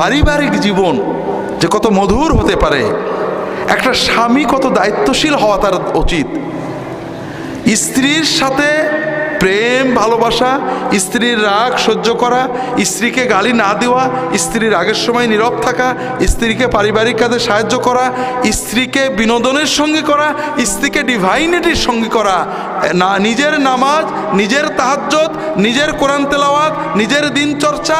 পারিবারিক জীবন যে কত মধুর হতে পারে, একটা স্বামী কত দায়িত্বশীল হওয়া তার উচিত। স্ত্রীর সাথে প্রেম, ভালোবাসা, স্ত্রীর রাগ সহ্য করা, স্ত্রীকে গালি না দেওয়া, স্ত্রীর রাগের সময় নীরব থাকা, স্ত্রীকে পারিবারিক কাজে সাহায্য করা, স্ত্রীকে বিনোদনের সঙ্গে করা, স্ত্রীকে ডিভাইনিটির সঙ্গে করা, না, নিজের নামাজ, নিজের তাহাজ্জত নিজের কোরআন তেলাওয়াত নিজের দিনচর্চা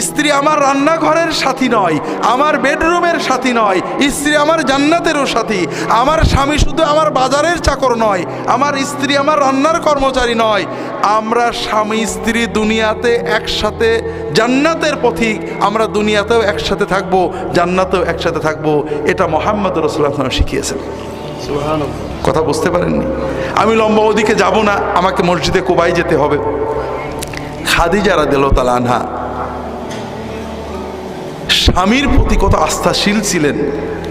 স্ত্রী আমার রান্নাঘরের সাথী নয় আমার বেডরুমের সাথী নয় স্ত্রী আমার জান্নাতেরও সাথী আমার স্বামী শুধু আমার বাজারের চাকর নয় আমার স্ত্রী আমার রান্নার কর্মচারী নয় আমরা স্বামী স্ত্রী দুনিয়াতে একসাথে জান্নাতের পথিক আমরা দুনিয়াতেও একসাথে থাকব জান্নাতেও একসাথে থাকব এটা মোহাম্মদ রসুল্লাহ শিখিয়েছেন। কথা বুঝতে পারেননি? আমি লম্বা ওদিকে যাব না আমাকে মসজিদে কোবাই যেতে হবে। খাদিজা দিল তালা আনহা স্বামীর প্রতি কত আস্থাশীল ছিলেন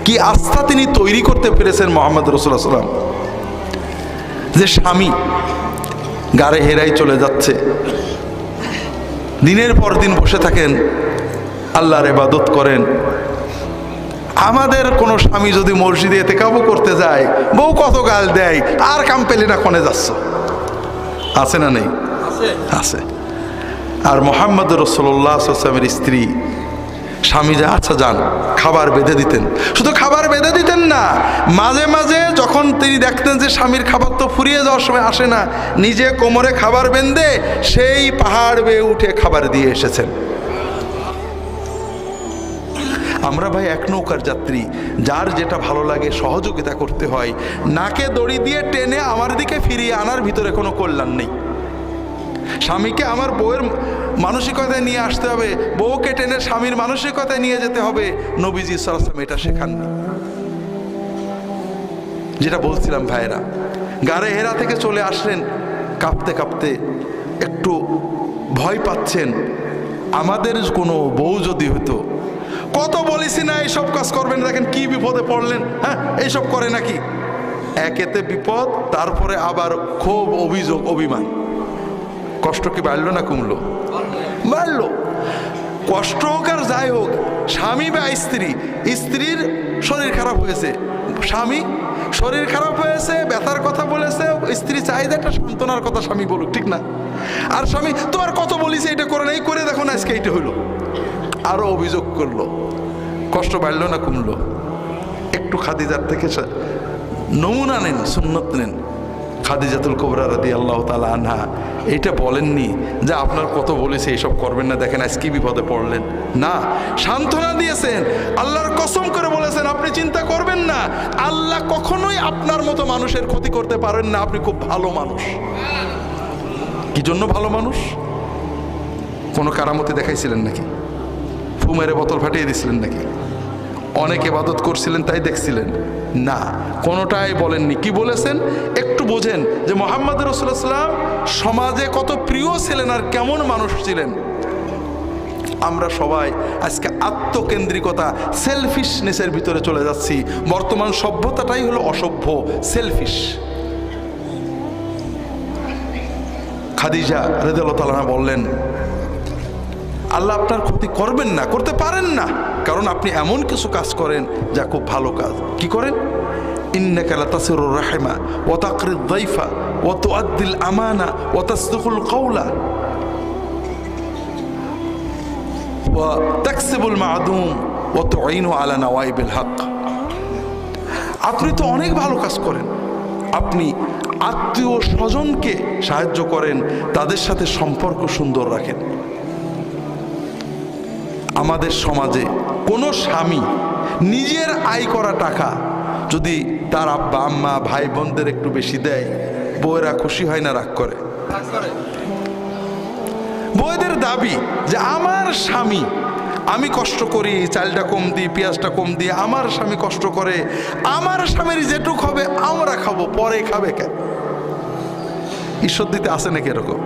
কি আস্থা তিনি তৈরি করতে পেরেছেন মোহাম্মদ রসুল্লাহ সাল্লাম যে স্বামী গাড়ে হেরাই চলে যাচ্ছে দিনের পর দিন বসে থাকেন আল্লাহর এবাদত করেন। আমাদের কোনো স্বামী যদি মসজিদে এতে কাবু করতে যায় বউ কত গাল দেয় আর কাম পেলে না কোনে যাচ্ছ? আছে না নেই? আছে। আর মোহাম্মদ রসোল্লাহামের স্ত্রী স্বামী যে আচ্ছা যান, খাবার বেঁধে দিতেন। শুধু খাবার বেঁধে দিতেন না, মাঝে মাঝে যখন তিনি দেখতেন যে স্বামীর খাবার তো ফুরিয়ে যাওয়ার সময় আসে না, নিজে কোমরে খাবার বেঁধে সেই পাহাড় বেয়ে উঠে খাবার দিয়ে এসেছেন। আমরা ভাই এক নৌকার যাত্রী, যার যেটা ভালো লাগে সহযোগিতা করতে হয়, নাকে দড়ি দিয়ে টেনে আমার দিকে ফিরিয়ে আনার ভিতরে কোনো কল্যাণ নেই। স্বামীকে আমার বউয়ের মানসিকতায় নিয়ে আসতে হবে। বউকে টেনে স্বামীর মানসিকতায় নিয়ে যেতে হবে। নবীজি সালাম এটা শেখাননি যেটা বলছিলাম ভাইরা গাড়ে হেরা থেকে চলে আসলেন, কাঁপতে কাঁপতে একটু ভয় পাচ্ছেন, আমাদের কোনো বউ যদি হতো, কত বলিসি না এইসব কাজ করবেন, দেখেন কি বিপদে পড়লেন হ্যাঁ এইসব করে নাকি? একেতে বিপদ, তারপরে আবার ক্ষোভ অভিযোগ, অভিমান। কষ্ট কি বাড়লো না কমলো? বাড়লো। কষ্ট হোক আর যাই হোক, স্বামী বা স্ত্রী, স্ত্রীর শরীর খারাপ হয়েছে। স্বামী শরীর খারাপ হয়েছে, ব্যথার কথা বলেছে, স্ত্রী চাহিদা একটা সান্ত্বনার কথা স্বামী বলুক, ঠিক না? আর স্বামী, তোমার কত বলিছে এটা করে নাই, করে দেখো না আজকে এইটা হইল। আরও অভিযোগ করল। কষ্ট বাড়লো না কমলো? একটু খাদিজার থেকে নমুনা নেন, সুন্নত নেন। খাদিজাতুল কোবরা রাদি আল্লাহ তালা আনহা, এইটা বলেননি যে আপনার কত বলেছে এইসব করবেন না। দেখেন আজ কি বিপদে পড়লেন। না, সান্ত্বনা দিয়েছেন। আল্লাহর কসম করে বলেছেন, আপনি চিন্তা করবেন না। আল্লাহ কখনোই আপনার মতো মানুষের ক্ষতি করতে পারেন না। আপনি খুব ভালো মানুষ। কি জন্য ভালো মানুষ? কোনো কারামতি দেখাইছিলেন নাকি? ফুমেরে বোতল ফাটিয়ে দিছিলেন নাকি? অনেক এবাদত করছিলেন, তাই দেখছিলেন। না, কোনোটাই বলেননি। কি বলেছেন? একটু বোঝেন যে মোহাম্মদ রসুল্লাহাম সমাজে কত প্রিয় ছিলেন আর কেমন মানুষ ছিলেন। আমরা সবাই আজকে আত্মকেন্দ্রিকতা সেলফিশনেসের ভিতরে চলে যাচ্ছি। বর্তমান সভ্যতাটাই হলো অসভ্য সেলফিশ খাদিজা রেদালতালানা বললেন আল্লাহ আপনার ক্ষতি করবেন না, করতে পারেন না। কারণ আপনি এমন কিছু কাজ করেন যা খুব ভালো কাজ। কি করেন? ও তো আদ্দিল আমানা ও তো হক। আপনি তো অনেক ভালো কাজ করেন। আপনি আত্মীয় স্বজনকে সাহায্য করেন, তাদের সাথে সম্পর্ক সুন্দর রাখেন। আমাদের সমাজে কোনো স্বামী নিজের আয় করা টাকা যদি তার আব্বা, আম্মা, ভাই বোনদের একটু বেশি দেয়, বউয়েরা খুশি হয় না, রাগ করে। বউদের দাবি যে আমার স্বামী, আমি কষ্ট করি, চালটা কম দিই, পেঁয়াজটা কম দিই, আমার স্বামী কষ্ট করে, আমার স্বামীর যেটুক হবে, আমরা খাব, পরে খাবে কেন? ঈশ্বর দিতে আসে নাকি এরকম?